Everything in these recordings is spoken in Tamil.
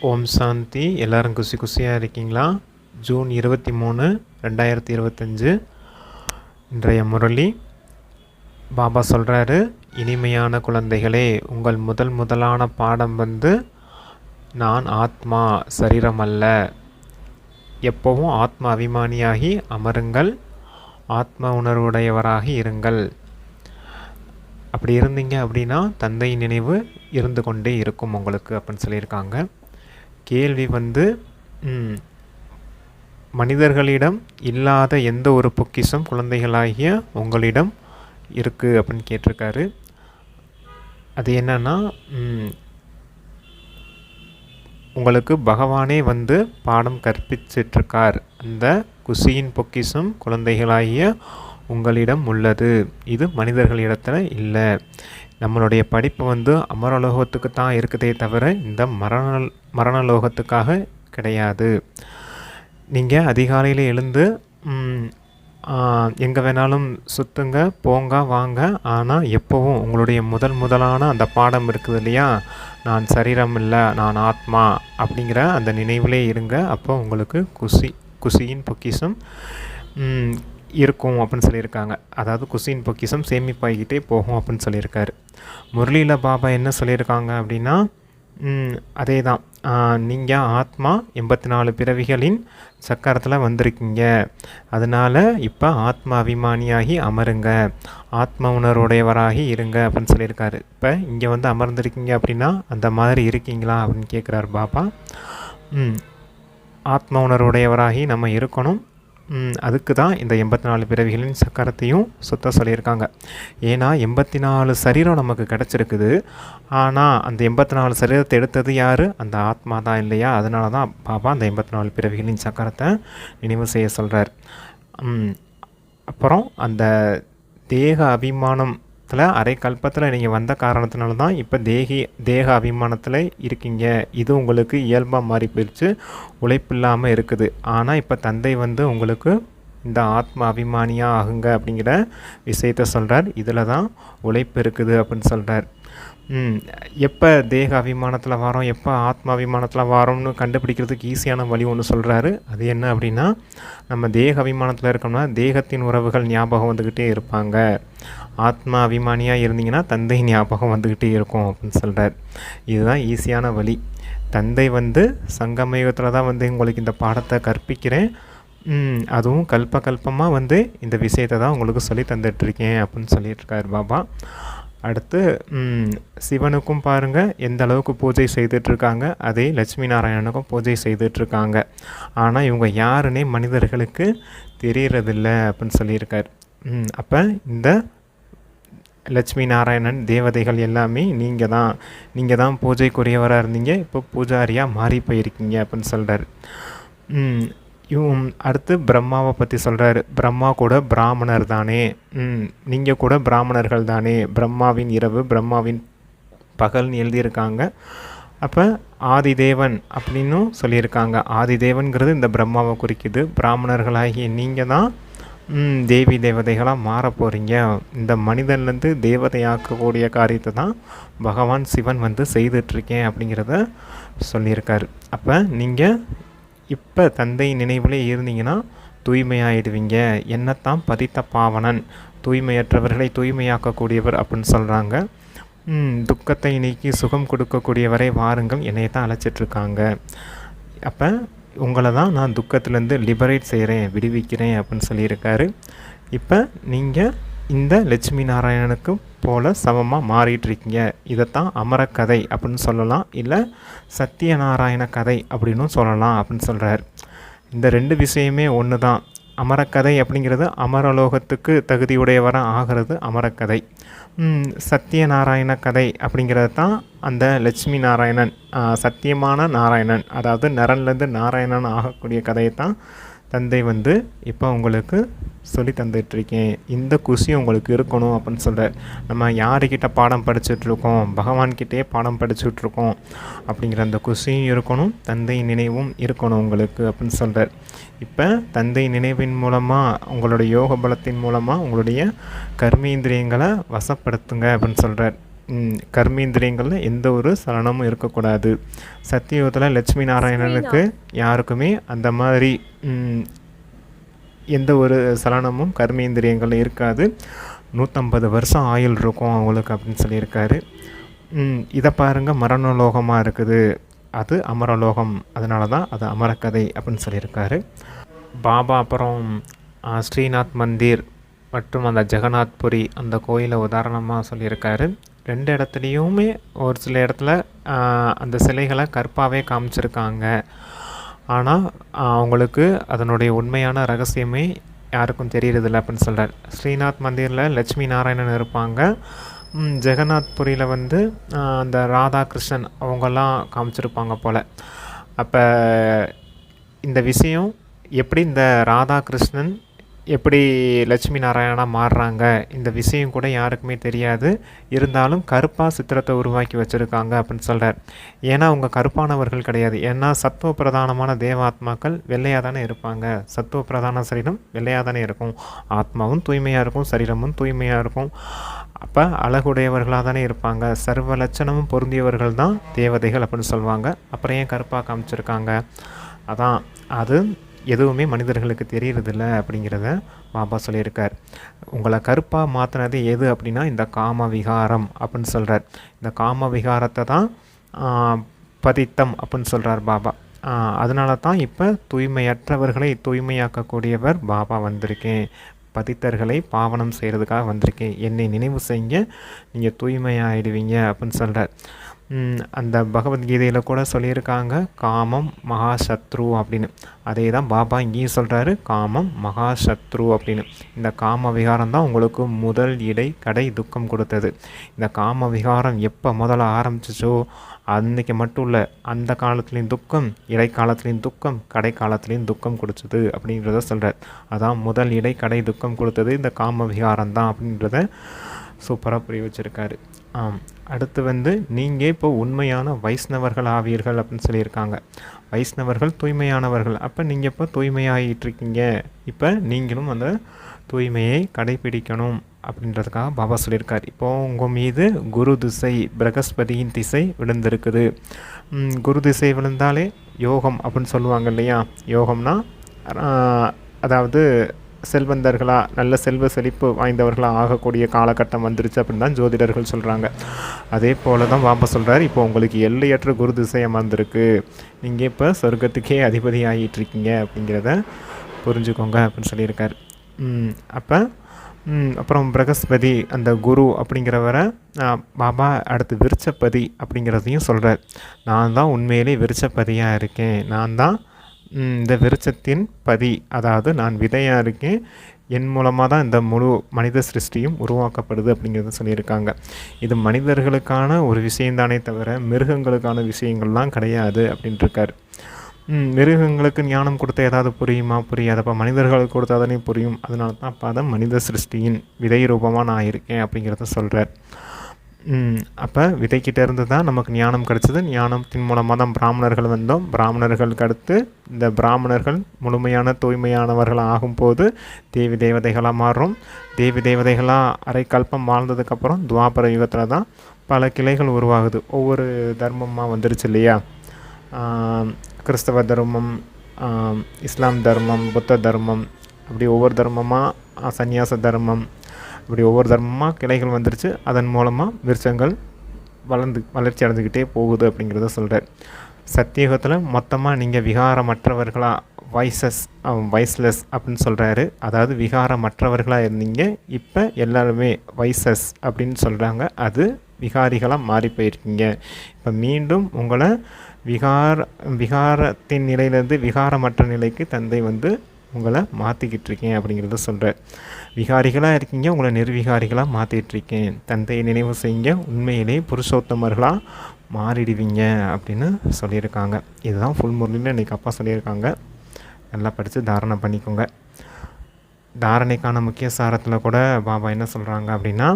ஓம் சாந்தி. எல்லாரும் குசி குசியாக இருக்கீங்களா? ஜூன் இருபத்தி மூணு ரெண்டாயிரத்தி இருபத்தஞ்சு. இன்றைய முரளி பாபா சொல்கிறாரு இனிமையான குழந்தைகளே உங்கள் முதல் முதலான பாடம் வந்து நான் ஆத்மா சரீரம் அல்ல. எப்போவும் ஆத்ம அபிமானியாகி அமருங்கள் ஆத்ம உணர்வுடையவராகி இருங்கள். அப்படி இருந்தீங்க அப்படின்னா தந்தை நினைவு இருந்து கொண்டே இருக்கும் உங்களுக்கு அப்படின்னு சொல்லியிருக்காங்க. கேள்வி வந்து மனிதர்களிடம் இல்லாத எந்த ஒரு பொக்கிஷம் குழந்தைகளாகிய உங்களிடம் இருக்குது அப்படின்னு கேட்டிருக்காரு. அது என்னன்னா உங்களுக்கு பகவானே வந்து பாடம் கற்பிச்சிட்ருக்கார் அந்த குசியின் பொக்கிஷம் குழந்தைகளாகிய உங்களிடம் உள்ளது. இது மனிதர்களிடத்தில் இல்லை. நம்மளுடைய படிப்பு வந்து அமரலோகத்துக்கு தான் இருக்குதே தவிர இந்த மரண மரணலோகத்துக்காக கிடையாது. நீங்கள் அதிகாலையில் எழுந்து எங்கே வேணாலும் சுற்றுங்க போங்க வாங்க. ஆனால் எப்போவும் உங்களுடைய முதல் முதலான அந்த பாடம் இருக்குது இல்லையா? நான் சரீரம் இல்லை நான் ஆத்மா அப்படிங்கிற அந்த நினைவிலே இருங்க. அப்போ உங்களுக்கு குசி குசியின் பொக்கிஷம் இருக்கும் அப்படின்னு சொல்லியிருக்காங்க. அதாவது குசியின் பொக்கிஷம் சேமிப்பாகிக்கிட்டே போகும் அப்படின்னு சொல்லியிருக்காரு. முரளியில் பாபா என்ன சொல்லியிருக்காங்க அப்படின்னா அதே தான் நீங்கள் ஆத்மா எண்பத்தி நாலு பிறவிகளின் சக்கரத்தில் வந்திருக்கீங்க. அதனால் இப்போ ஆத்மா அபிமானியாகி அமருங்க. ஆத்ம உணர்வுடையவராகி இருங்க அப்படின்னு சொல்லியிருக்காரு. இப்போ இங்கே வந்து அமர்ந்திருக்கீங்க அப்படின்னா அந்த மாதிரி இருக்கீங்களா அப்படின்னு கேட்குறாரு பாபா. ஆத்ம உணர்வுடையவராகி நம்ம இருக்கணும். அதுக்கு தான் இந்த எண்பத்தி நாலு பிறவிகளின் சக்கரத்தையும் சுத்த சொல்லியிருக்காங்க. ஏன்னா எண்பத்தி நாலு சரீரம் நமக்கு கிடச்சிருக்குது. ஆனால் அந்த எண்பத்தி நாலு சரீரத்தை எடுத்தது யார்? அந்த ஆத்மா தான் இல்லையா? அதனால தான் பாபா அந்த எண்பத்தி நாலு பிறவிகளின் சக்கரத்தை நினைவு செய்ய சொல்கிறார் அப்புறம் அந்த தேக அபிமானம் காலத்தில் அரை கல்பத்தில் நீங்கள் வந்த காரணத்தினால தான் இப்போ தேகி தேக அபிமானத்தில் இருக்கீங்க. இது உங்களுக்கு இயல்பாக மாறி போயிடுச்சு உழைப்பு இல்லாமல் இருக்குது. ஆனால் இப்போ தந்தை வந்து உங்களுக்கு இந்த ஆத்ம அபிமானியாக ஆகுங்க அப்படிங்கிற விஷயத்த சொல்கிறார் இதில் தான் உழைப்பு இருக்குது அப்படின்னு சொல்கிறார் எப்போ தேக அபிமானத்தில் வரோம்? எப்போ ஆத்ம அபிமானத்தில் வரோம்னு கண்டுபிடிக்கிறதுக்கு ஈஸியான வழி ஒன்று சொல்கிறாரு அது என்ன அப்படின்னா நம்ம தேக அபிமானத்தில் இருக்கோம்னா தேகத்தின் உறவுகள் ஞாபகம் வந்துக்கிட்டே இருப்பாங்க. ஆத்மா அபிமானியாக இருந்தீங்கன்னா தந்தை ஞாபகம் வந்துக்கிட்டே இருக்கும் அப்படின்னு சொல்கிறார் இதுதான் ஈஸியான வழி. தந்தை வந்து சங்கமயுகத்தில் தான் வந்து உங்களுக்கு இந்த பாடத்தை கற்பிக்கிறேன். அதுவும் கல்ப கல்பமாக வந்து இந்த விஷயத்தை தான் உங்களுக்கு சொல்லி தந்துட்டுருக்கேன் அப்படின்னு சொல்லிட்டுருக்கார் பாபா. அடுத்து சிவனுக்கும் பாருங்கள் எந்த அளவுக்கு பூஜை செய்துட்ருக்காங்க அதே லட்சுமி நாராயணனுக்கும் பூஜை செய்துட்ருக்காங்க ஆனால் இவங்க யாருன்னே மனிதர்களுக்கு தெரியறதில்ல அப்படின்னு சொல்லியிருக்கார். அப்போ இந்த லட்சுமி நாராயணன் தேவதைகள் எல்லாமே நீங்கள் தான் நீங்கள் தான் பூஜைக்குரியவராக இருந்தீங்க. இப்போ பூஜாரியாக மாறி போயிருக்கீங்க அப்படின்னு சொல்கிறார் இவன் அடுத்து பிரம்மாவை பற்றி சொல்கிறார் பிரம்மா கூட பிராமணர் தானே. நீங்கள் கூட பிராமணர்கள் தானே. பிரம்மாவின் இரவு பிரம்மாவின் பகல்னு எழுதியிருக்காங்க. அப்போ ஆதிதேவன் அப்படின்னும் சொல்லியிருக்காங்க. ஆதிதேவன்கிறது இந்த பிரம்மாவை குறிக்குது. பிராமணர்களாகிய நீங்கள் தான் தேவி தேவதைகளாக மாற போகிறீங்க இந்த மனிதன்லேருந்து தேவதையாக்கக்கூடிய காரியத்தை தான் பகவான் சிவன் வந்து செய்துட்ருக்கேன் அப்படிங்கிறத சொல்லியிருக்காரு. அப்போ நீங்கள் இப்போ தந்தை நினைவிலே இருந்தீங்கன்னா தூய்மையாயிடுவீங்க. என்னத்தான் பதித்த பாவனன் தூய்மையற்றவர்களை தூய்மையாக்கக்கூடியவர் அப்படின்னு சொல்கிறாங்க துக்கத்தை நீக்கி சுகம் கொடுக்கக்கூடியவரை வாருங்கள் என்னையை தான் அழைச்சிட்ருக்காங்க. அப்போ உங்களை தான் நான் துக்கத்துலேருந்து லிபரேட் செய்கிறேன் விடுவிக்கிறேன் அப்படின்னு சொல்லியிருக்காரு. இப்போ நீங்கள் இந்த லட்சுமி நாராயணனுக்கு போல் சமமாக மாறிட்டுருக்கீங்க. இதைத்தான் அமரக்கதை அப்படின்னு சொல்லலாம். இல்லை சத்தியநாராயண கதை அப்படின்னும் சொல்லலாம் அப்படின்னு சொல்கிறார் இந்த ரெண்டு விஷயமே ஒன்று தான் அமரக்கதை அப்படிங்கிறது அமரலோகத்துக்கு தகுதியுடையவராக ஆகிறது அமரக்கதை. சத்யநாராயண கதை அப்படிங்கிறது தான் அந்த லட்சுமி நாராயணன் சத்தியமான நாராயணன் அதாவது நரன்லேருந்து நாராயணன் ஆகக்கூடிய கதையை தான் தந்தை வந்து இப்போ உங்களுக்கு சொல்லி தந்துட்டுருக்கேன். இந்த குஷி உங்களுக்கு இருக்கணும் அப்படின்னு சொல்கிறார் நம்ம யாருக்கிட்ட பாடம் படிச்சுட்ருக்கோம் பகவான்கிட்டே பாடம் படிச்சுட்ருக்கோம் அப்படிங்கிற அந்த குஷியும் இருக்கணும் தந்தை நினைவும் இருக்கணும் உங்களுக்கு அப்படின்னு சொல்கிறார் இப்போ தந்தை நினைவின் மூலமாக உங்களுடைய யோக பலத்தின் மூலமாக உங்களுடைய கர்மேந்திரியங்களை வசப்படுத்துங்க அப்படின்னு சொல்கிறார் கர்மேந்திரியங்களில் எந்த ஒரு சலனமும் இருக்கக்கூடாது. சத்தியுகத்தில் லட்சுமி நாராயணனுக்கு யாருக்குமே அந்த மாதிரி எந்த ஒரு சலனமும் கர்மேந்திரியங்கள் இருக்காது. நூற்றம்பது வருஷம் ஆயுள் இருக்கும் அவங்களுக்கு அப்படின்னு சொல்லியிருக்காரு. இதை பாருங்கள் மரணலோகமாக இருக்குது. அது அமரலோகம். அதனால தான் அது அமரக்கதை அப்படின்னு சொல்லியிருக்காரு. பாபா அப்புறம் ஸ்ரீநாத் மந்திர் மற்றும் அந்த ஜெகநாத்புரி அந்த கோயிலை உதாரணமாக சொல்லியிருக்காரு. ரெண்டு இடத்துலையுமே ஒரு சில இடத்துல அந்த சிலைகளை கற்பாகவே காமிச்சிருக்காங்க. ஆனால் அவங்களுக்கு அதனுடைய உண்மையான ரகசியமே யாருக்கும் தெரியறதில்ல அப்படின்னு சொல்கிறார் ஸ்ரீநாத் மந்திரில் லட்சுமி நாராயணன் இருப்பாங்க. ம், ஜெகநாத்புரியில் வந்து அந்த அந்த ராதாகிருஷ்ணன் அவங்கெல்லாம் காமிச்சிருப்பாங்க போல். அப்போ இந்த விஷயம் எப்படி இந்த ராதாகிருஷ்ணன் எப்படி லட்சுமி நாராயணனாக மாறுறாங்க? இந்த விஷயம் கூட யாருக்குமே தெரியாது. இருந்தாலும் கருப்பாக சித்திரத்தை உருவாக்கி வச்சுருக்காங்க அப்படின்னு சொல்கிறார் ஏன்னா அவங்க கருப்பானவர்கள் கிடையாது. ஏன்னா சத்துவ பிரதானமான தேவாத்மாக்கள் வெள்ளையாக தானே இருப்பாங்க. சத்துவ பிரதான சரீரம் வெள்ளையாக தானே இருக்கும். ஆத்மாவும் தூய்மையாக இருக்கும். சரீரமும் தூய்மையாக இருக்கும். அப்போ அழகுடையவர்களாக தானே இருப்பாங்க. சர்வ லட்சணமும் பொருந்தியவர்கள் தான் தேவதைகள் அப்படின்னு சொல்லுவாங்க. அப்புறம் ஏன் கருப்பாக காமிச்சிருக்காங்க? அதான் அது எதுவுமே மனிதர்களுக்கு தெரியறதில்ல அப்படிங்கிறத பாபா சொல்லியிருக்கார். உங்களை கருப்பாக மாற்றினது எது அப்படின்னா இந்த காம விகாரம் அப்படின்னு சொல்கிறார் இந்த காம விகாரத்தை தான் பதித்தம் அப்படின்னு சொல்கிறார் பாபா. அதனால தான் இப்போ தூய்மையற்றவர்களை தூய்மையாக்கக்கூடியவர் பாபா வந்திருக்கேன். பதித்தர்களை பாவனம் செய்கிறதுக்காக வந்திருக்கேன். என்னை நினைவு செய்ய நீங்கள் தூய்மையாகிடுவீங்க அப்படின்னு சொல்கிறார் அந்த பகவத்கீதையில் கூட சொல்லியிருக்காங்க காமம் மகாசத்ரு அப்படின்னு. அதே தான் பாபா இங்கேயும் சொல்கிறாரு காமம் மகாசத்ரு அப்படின்னு. இந்த காம விகாரம் தான் உங்களுக்கு முதல் இடை கடை துக்கம் கொடுத்தது. இந்த காம விகாரம் எப்போ முதல்ல ஆரம்பிச்சிச்சோ அன்றைக்கி மட்டும் இல்லை அந்த காலத்துலேயும் துக்கம் இடைக்காலத்துலேயும் துக்கம் கடை காலத்துலேயும் துக்கம் கொடுத்தது அப்படின்றத சொல்கிறார் அதான் முதல் இடை கடை துக்கம் கொடுத்தது இந்த காம விகாரம் தான் அப்படின்றத சூப்பராக புரிய வச்சுருக்காரு. ஆம் அடுத்து வந்து நீங்கள் இப்போ உண்மையான வைஷ்ணவர்கள் ஆவீர்கள் அப்படின்னு சொல்லியிருக்காங்க. வைஷ்ணவர்கள் தூய்மையானவர்கள். அப்போ நீங்கள் இப்போ தூய்மையாகிட்டு இருக்கீங்க இப்போ நீங்களும் அந்த தூய்மையை கடைபிடிக்கணும் அப்படின்றதுக்காக பாபா சொல்லியிருக்கார். இப்போது உங்கள் மீது குரு திசை பிரகஸ்பதியின் திசை விழுந்திருக்குது. குரு திசை விழுந்தாலே யோகம் அப்படின்னு சொல்லுவாங்க இல்லையா? யோகம்னா அதாவது செல்வந்தர்களாக நல்ல செல்வ செழிப்பு வாய்ந்தவர்களாக ஆகக்கூடிய காலகட்டம் வந்துருச்சு அப்படின்னு தான் ஜோதிடர்கள் சொல்கிறாங்க அதே போல தான் பாபா சொல்கிறார் இப்போ உங்களுக்கு எல்லையற்ற குரு திசை அமர்ந்திருக்கு நீங்கள் இப்போ சொர்க்கத்துக்கே அதிபதி ஆகிட்டுருக்கீங்க அப்படிங்கிறத புரிஞ்சுக்கோங்க அப்படின்னு சொல்லியிருக்கார். அப்போ அப்புறம் பிரகஸ்பதி அந்த குரு அப்படிங்கிறவரை பாபா அடுத்து விருச்சப்பதி அப்படிங்கிறதையும் சொல்கிறார் நான் தான் உண்மையிலே விருச்சப்பதியாக இருக்கேன். நான் தான் இந்த விருச்சத்தின் பதி அதாவது நான் விதையாக இருக்கேன் என் மூலமாக தான் இந்த முழு மனித சிருஷ்டியும் உருவாக்கப்படுது அப்படிங்கிறத சொல்லியிருக்காங்க. இது மனிதர்களுக்கான ஒரு விஷயந்தானே தவிர மிருகங்களுக்கான விஷயங்கள்லாம் கிடையாது அப்படின்ட்டுருக்கார் மிருகங்களுக்கு ஞானம் கொடுத்த ஏதாவது புரியுமா? புரியாதப்பா மனிதர்களுக்கு கொடுத்தா தானே புரியும். அதனால தான் அப்போ அதை மனித சிருஷ்டியின் விதை ரூபமாக நான் இருக்கேன் அப்படிங்கிறத சொல்கிறார் அப்போ விதைக்கிட்ட இருந்து தான் நமக்கு ஞானம் கிடச்சிது. ஞானத்தின் மூலமாக தான் பிராமணர்கள் வந்தோம். பிராமணர்களுக்கு அடுத்து இந்த பிராமணர்கள் முழுமையான தூய்மையானவர்கள் ஆகும்போது தேவி தேவதைகளாக மாறும். தேவி தேவதைகளாக அரை கல்பம் வாழ்ந்ததுக்கப்புறம் துவாபர யுகத்தில் தான் பல கிளைகள் உருவாகுது. ஒவ்வொரு தர்மமாக வந்துருச்சு இல்லையா? கிறிஸ்தவ தர்மம் இஸ்லாம் தர்மம் புத்த தர்மம் அப்படி ஒவ்வொரு தர்மமாக சந்நியாச தர்மம் இப்படி ஒவ்வொரு தர்மமாக கிளைகள் வந்துருச்சு. அதன் மூலமாக விருட்சங்கள் வளர்ந்து வளர்ச்சி அடைஞ்சிக்கிட்டே போகுது அப்படிங்கிறத சொல்கிறார் சத்தியுகத்தில் மொத்தமாக நீங்கள் விகாரமற்றவர்களாக வைசஸ் வைஸ்லெஸ் அப்படின்னு சொல்கிறாரு அதாவது விகாரமற்றவர்களாக இருந்தீங்க. இப்போ எல்லாருமே வைசஸ் அப்படின்னு சொல்கிறாங்க அது விகாரிகளாக மாறி போயிருக்கீங்க. இப்போ மீண்டும் உங்களை விகார விகாரத்தின் நிலையிலேருந்து விகாரமற்ற நிலைக்கு தந்தை வந்து உங்களை மாற்றிக்கிட்டு இருக்கேன் அப்படிங்கிறத சொல்கிறார் விகாரிகளாக இருக்கீங்க உங்களை நிர்விகாரிகளாக மாற்றிட்டுருக்கேன் தந்தையை நினைவு செய்யுங்க உண்மையிலே புருஷோத்தமர்களாக மாறிடுவீங்க அப்படின்னு சொல்லியிருக்காங்க. இதுதான் ஃபுல் முரளியில் இன்றைக்கி அப்பா சொல்லியிருக்காங்க. நல்லா படித்து தாரணை பண்ணிக்கோங்க. தாரணைக்கான முக்கிய சாரத்தில் கூட பாபா என்ன சொல்கிறாங்க அப்படின்னா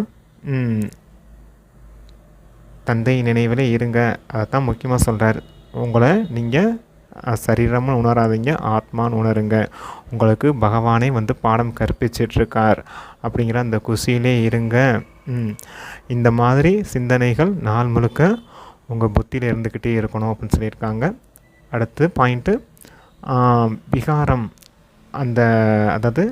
தந்தை நினைவில் இருங்க. அதைத்தான் முக்கியமாக சொல்கிறார் உங்களை நீங்கள் சரீரம்னு உணராதீங்க ஆத்மான்னு உணருங்க. உங்களுக்கு பகவானே வந்து பாடம் கற்பிச்சிட்ருக்கார். அப்படிங்கிற அந்த குஷியிலே இருங்க. இந்த மாதிரி சிந்தனைகள் நாள் முழுக்க உங்கள் புத்தியில் இருந்துக்கிட்டே இருக்கணும் அப்படின்னு சொல்லியிருக்காங்க. அடுத்து பாயிண்ட்டு விகாரம். அந்த அதாவது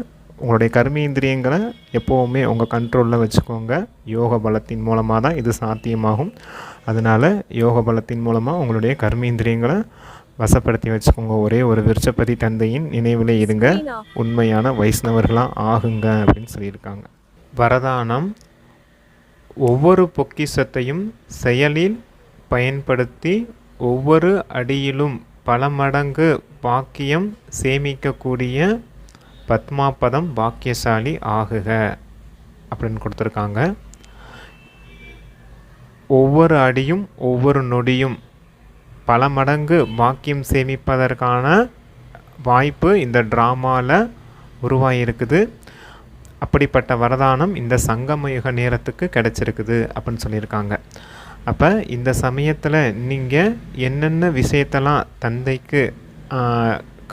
உங்களுடைய கர்மேந்திரியங்களை எப்போவுமே உங்கள் கண்ட்ரோலில் வச்சுக்கோங்க. யோக பலத்தின் மூலமாக தான் இது சாத்தியமாகும். அதனால் யோக பலத்தின் மூலமாக உங்களுடைய கர்மேந்திரியங்களை வசப்படுத்தி வச்சுக்கோங்க. ஒரே ஒரு விருட்சப்பதி தந்தையின் நினைவில் இருங்க. உண்மையான வைஷ்ணவர்களாக ஆகுங்க அப்படின்னு சொல்லியிருக்காங்க. வரதானம் ஒவ்வொரு பொக்கிஷத்தையும் செயலில் பயன்படுத்தி ஒவ்வொரு அடியிலும் பல மடங்கு பாக்கியம் சேமிக்கக்கூடிய பத்மாபதம் பாக்கியசாலி ஆகுக அப்படின்னு கொடுத்துருக்காங்க. ஒவ்வொரு அடியும் ஒவ்வொரு நொடியும் பல மடங்கு பாக்கியம் சேமிப்பதற்கான வாய்ப்பு இந்த ட்ராமாவில் உருவாகியிருக்குது அப்படிப்பட்ட வரதானம் இந்த சங்கமயுக நேரத்துக்கு கிடச்சிருக்குது அப்படின்னு சொல்லியிருக்காங்க. அப்போ இந்த சமயத்தில் நீங்கள் என்னென்ன விஷயத்தெல்லாம் தந்தைக்கு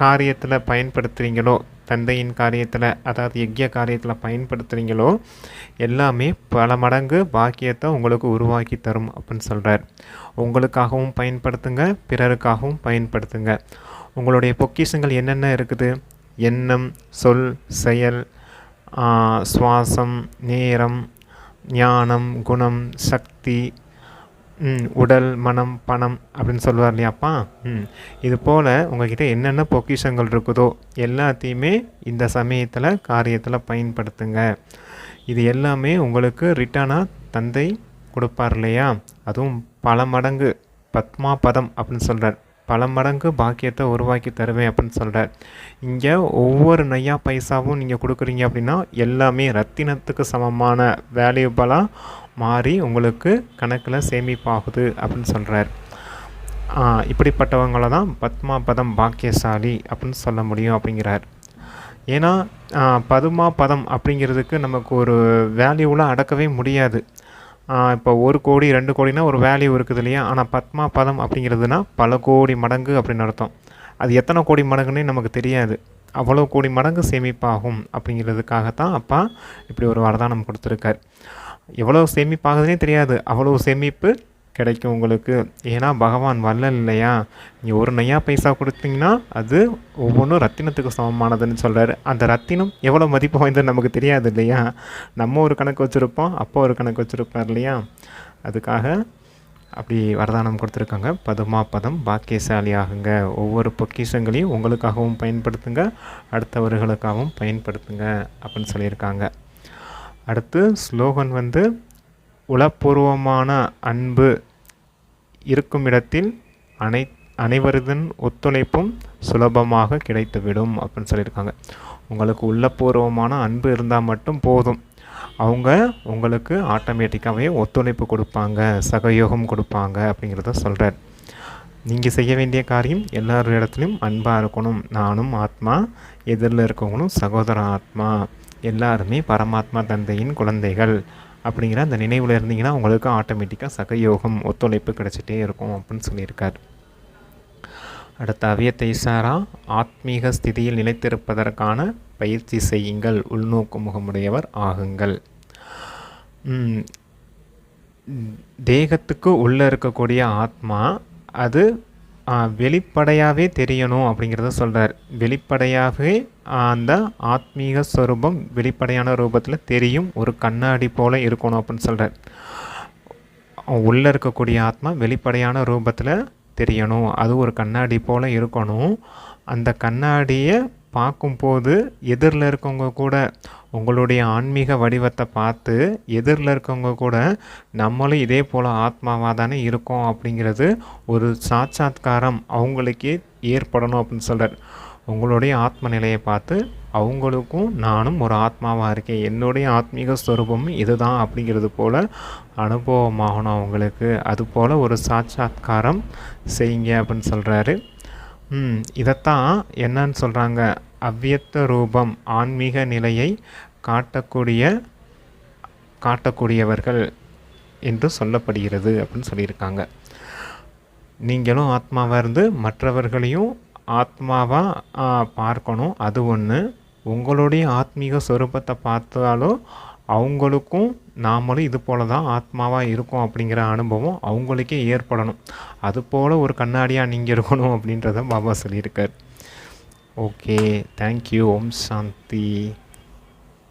காரியத்தில் பயன்படுத்துகிறீங்களோ தந்தையின் காரியத்தில் அதாவது யஜ்ய காரியத்தில் பயன்படுத்துகிறீங்களோ எல்லாமே பல மடங்கு பாக்கியத்தை உங்களுக்கு உருவாக்கி தரும் அப்படின்னு சொல்கிறார் உங்களுக்காகவும் பயன்படுத்துங்க பிறருக்காகவும் பயன்படுத்துங்க. உங்களுடைய பொக்கிஷங்கள் என்னென்ன இருக்குது? எண்ணம் சொல் செயல் சுவாசம் நேரம் ஞானம் குணம் சக்தி உடல் மனம் பணம் அப்படின்னு சொல்லுவார் இல்லையாப்பா ம். இது போல் உங்ககிட்ட என்னென்ன பொக்கிஷங்கள் இருக்குதோ எல்லாத்தையுமே இந்த சமயத்தில் காரியத்தில் பயன்படுத்துங்க. இது எல்லாமே உங்களுக்கு ரிட்டனாக தந்தை கொடுப்பார் இல்லையா? அதுவும் பல மடங்கு பத்மா பதம் அப்படின்னு சொல்கிறார் பல மடங்கு பாக்கியத்தை உருவாக்கி தருவேன் அப்படின்னு சொல்கிறார் இங்கே ஒவ்வொரு நையா பைசாவும் நீங்கள் கொடுக்குறீங்க அப்படின்னா எல்லாமே ரத்தினத்துக்கு சமமான வேல்யூபலாக மாறி உங்களுக்கு கணக்கில் சேமிப்பாகுது அப்படின்னு சொல்கிறார் இப்படிப்பட்டவங்கள தான் பத்மா பதம் பாக்கியசாலி அப்படின்னு சொல்ல முடியும் அப்படிங்கிறார். ஏன்னா பதுமா பதம் அப்படிங்கிறதுக்கு நமக்கு ஒரு வேல்யூவில் அடக்கவே முடியாது. இப்போ ஒரு கோடி ரெண்டு கோடினா ஒரு வேல்யூ இருக்குது இல்லையா? ஆனால் பத்மா பதம் அப்படிங்கிறதுனா பல கோடி மடங்கு அப்படின்னு அர்த்தம். அது எத்தனை கோடி மடங்குன்னே நமக்கு தெரியாது. அவ்வளோ கோடி மடங்கு சேமிப்பாகும் அப்படிங்கிறதுக்காகத்தான் அப்பா இப்படி ஒரு வரதானம் கொடுத்துருக்கார். எவ்வளோ சேமிப்பாகுதுன்னே தெரியாது. அவ்வளோ சேமிப்பு கிடைக்கும் உங்களுக்கு. ஏன்னா பகவான் வல்லல் இல்லையா? நீங்கள் ஒரு நையா பைசா கொடுத்தீங்கன்னா அது ஒவ்வொன்றும் ரத்தினத்துக்கு சமமானதுன்னு சொல்கிறாரு அந்த ரத்தினம் எவ்வளோ மதிப்பு வாய்ந்தது நமக்கு தெரியாது இல்லையா? நம்ம ஒரு கணக்கு வச்சுருப்போம் அப்போ ஒரு கணக்கு வச்சுருப்பார் இல்லையா? அதுக்காக அப்படி வரதானம் கொடுத்துருக்காங்க. பதுமா பதம் பாக்கியசாலி ஆகுங்க ஒவ்வொரு பொக்கிஷங்களையும் உங்களுக்காகவும் பயன்படுத்துங்க. அடுத்தவர்களுக்காகவும் பயன்படுத்துங்க அப்படின்னு சொல்லியிருக்காங்க. அடுத்து ஸ்லோகன் வந்து உளப்பூர்வமான அன்பு இருக்கும் இடத்தில் அனை அனைவரதன் ஒத்துழைப்பும் சுலபமாக கிடைத்துவிடும் அப்படின்னு சொல்லியிருக்காங்க. உங்களுக்கு உள்ளபூர்வமான அன்பு இருந்தால் மட்டும் போதும். அவங்க உங்களுக்கு ஆட்டோமேட்டிக்காகவே ஒத்துழைப்பு கொடுப்பாங்க சகயோகம் கொடுப்பாங்க அப்படிங்கிறத சொல்கிறார் நீங்கள் செய்ய வேண்டிய காரியம் எல்லார் இடத்துலையும் அன்பாக இருக்கணும். நானும் ஆத்மா எதிரில் இருக்கவங்களும் சகோதர ஆத்மா எல்லாருமே பரமாத்மா தந்தையின் குழந்தைகள் அப்படிங்கிற அந்த நினைவில் இருந்தீங்கன்னா உங்களுக்கு ஆட்டோமேட்டிக்காக சகயோகம் ஒத்துழைப்பு கிடச்சிட்டே இருக்கும் அப்படின்னு சொல்லியிருக்கார். அடுத்த அவியத்தை சாரா ஆத்மீக ஸ்திதியில் நிலைத்திருப்பதற்கான பயிற்சி செய்யுங்கள். உள்நோக்கு முகமுடையவர் ஆகுங்கள். தேகத்துக்கு உள்ளே இருக்கக்கூடிய ஆத்மா அது வெளிப்படையாகவே தெரியணும் அப்படிங்கிறத சொல்கிறார் வெளிப்படையாகவே அந்த ஆத்மீக ஸ்வரூபம் வெளிப்படையான ரூபத்தில் தெரியும். ஒரு கண்ணாடி போல் இருக்கணும் அப்படின்னு சொல்கிறார் உள்ளே இருக்கக்கூடிய ஆத்மா வெளிப்படையான ரூபத்தில் தெரியணும். அது ஒரு கண்ணாடி போல் இருக்கணும். அந்த கண்ணாடியை பார்க்கும்போது எதிரில் இருக்கவங்க கூட உங்களுடைய ஆன்மீக வடிவத்தை பார்த்து எதிரில் இருக்கவங்க கூட நம்மளும் இதே போல் ஆத்மாவாக தானே இருக்கோம் அப்படிங்கிறது ஒரு சாட்சாத்காரம் அவங்களுக்கே ஏற்படணும் அப்படின்னு சொல்கிறார் உங்களுடைய ஆத்ம நிலையை பார்த்து அவங்களுக்கும் நானும் ஒரு ஆத்மாவாக இருக்கேன். என்னுடைய ஆத்மீக ஸ்வரூபமும் இதுதான் அப்படிங்கிறது போல் அனுபவமாகணும் அவங்களுக்கு. அதுபோல் ஒரு சாட்சாத்காரம் செய்யுங்க அப்படின்னு சொல்கிறாரு இதைத்தான் என்னன்னு சொல்கிறாங்க அவ்வியத்த ரூபம் ஆன்மீக நிலையை காட்டக்கூடிய காட்டக்கூடியவர்கள் என்று சொல்லப்படுகிறது அப்படின்னு சொல்லியிருக்காங்க. நீங்களும் ஆத்மாவாக இருந்து மற்றவர்களையும் ஆத்மாவாக பார்க்கணும். அது ஒன்று உங்களுடைய ஆத்மீக ஸ்வரூபத்தை பார்த்தாலோ அவங்களுக்கும் நாமளும் இது போல தான் ஆத்மாவாக இருக்கும் அப்படிங்கிற அனுபவம் அவங்களுக்கே ஏற்படணும். அது போல் ஒரு கண்ணாடியாக நீங்கள் இருக்கணும் அப்படின்றத பாபா சொல்லியிருக்கார். ஓகே தேங்க்யூ ஓம் சாந்தி